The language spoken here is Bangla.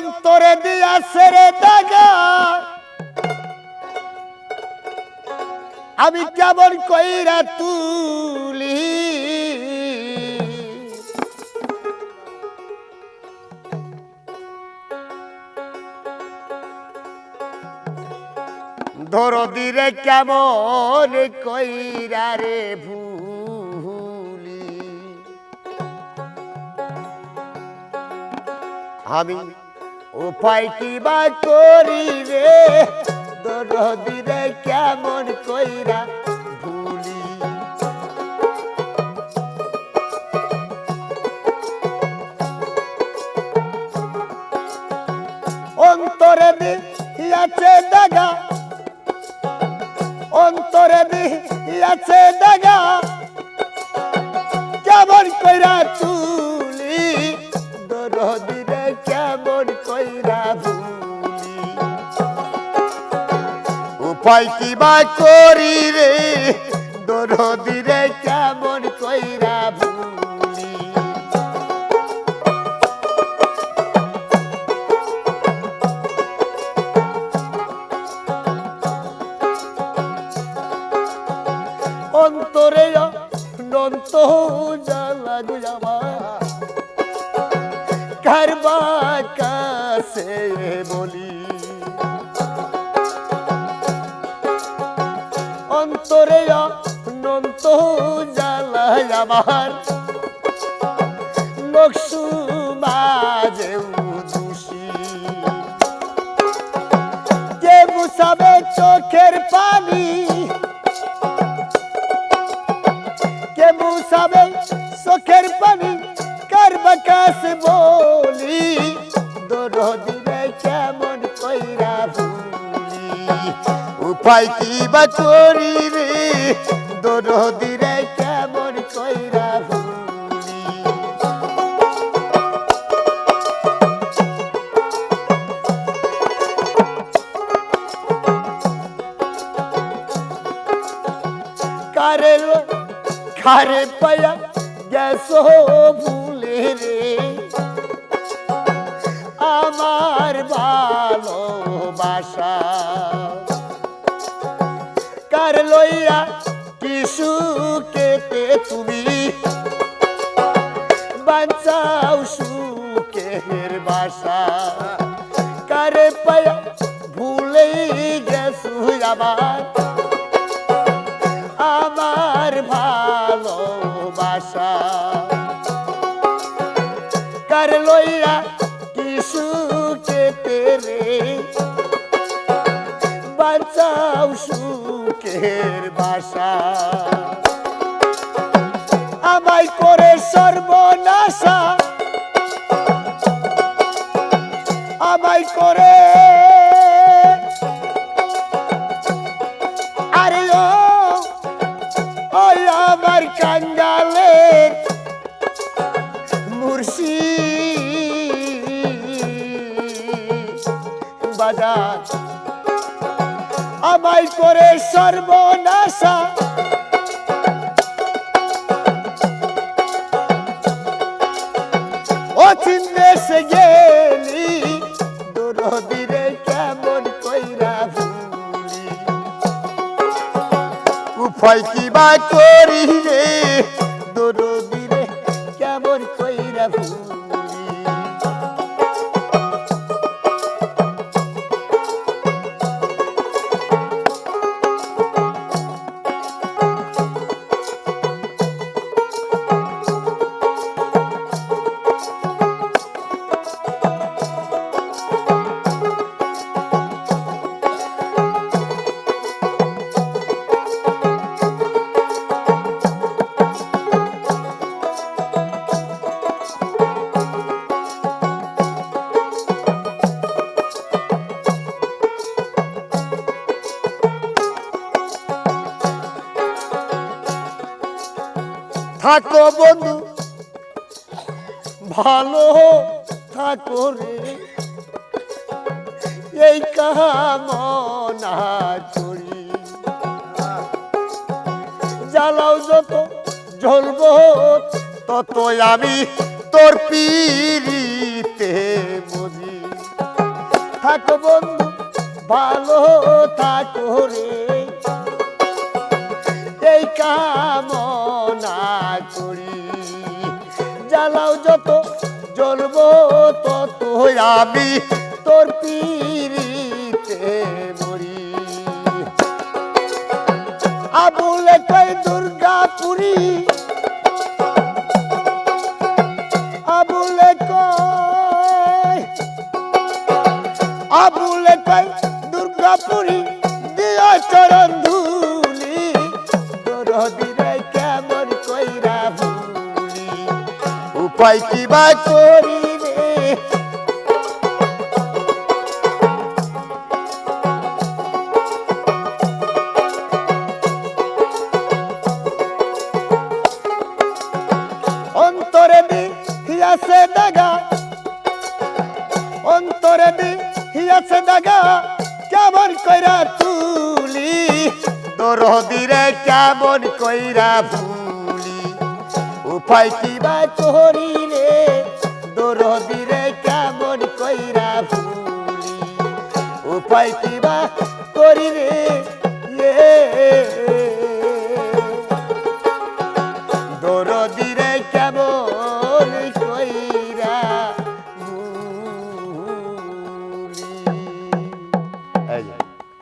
অন্তরে দিয়া সেরে দাগা আমি কেমন কইরা তুলি? ধরো দিরে কেমন কইরা রে ভুলি? আমি উপায় কি বা করি রে কেমন কইরা অন্তরে দাগা। অন্তরে দাগা। কেমন কইরা তুলি উপায় কি বা করি রে? দরদিরে কেমন কইরা ভুলি? অন্তরে নন্ত জ্বালা গুজামা কারবা কাছে নন্ত জ্বালা আমার। নকশু মাঝে দোষী কে মুসাবে চোখের পানি? কে মুসাবে চোখের পানি? কার বাকাশ বলি? দরদিরে কেমন কইরা ভুলি উপায় কি বা করি দরদিরে কেমন কইরা কারে কারে পায়া গেছো ভুলে রে? আমার ভালোবাসা তুমি। বাঁচাও সুখের বাসা। কারে পায়া ভুলেই গেছু আমার আমার ভালোবাসা। কার লইয়া কিছু কেতে রে। বাঁচাও সুখের বাসা। আমায় করে সর্বনাশা। আমায় করে। আরে ও আমার কাঙ্গালের মুর্শি বাজার। আমায় করে সর্বনাশা। ও দেশে গেলি দূরদিরে কেমন কইরা ভুলি? উপায় কি বা করি রে থাকো বন্ধু। ভালো থাকো রে। এই কামনা জ্বালাও যত, জ্বলব তত আমি তোর পিড়িতে বুঝি থাকো বন্ধু, ভালো থাকো রে। এই কামনা করি। জ্বালাও যত, জ্বলবো তত। আমি তোর পিড়িতে মরি। আবুলে কই দুর্গাপুরী আবুলে কই আবুলে কই দুর্গাপুরী দিও চরণ উপায় কিবা করি রে অন্তরে দি হিয়াছে দাগা। অন্তরে দি হিয়াছে দাগা। কেমন কইরা তুলি? দরদিরে কেমন কইরা ভুলি? কিবা করি রে দরদিরে কেমন কইরা ভুলি ও কিবা করি রে ইয়ে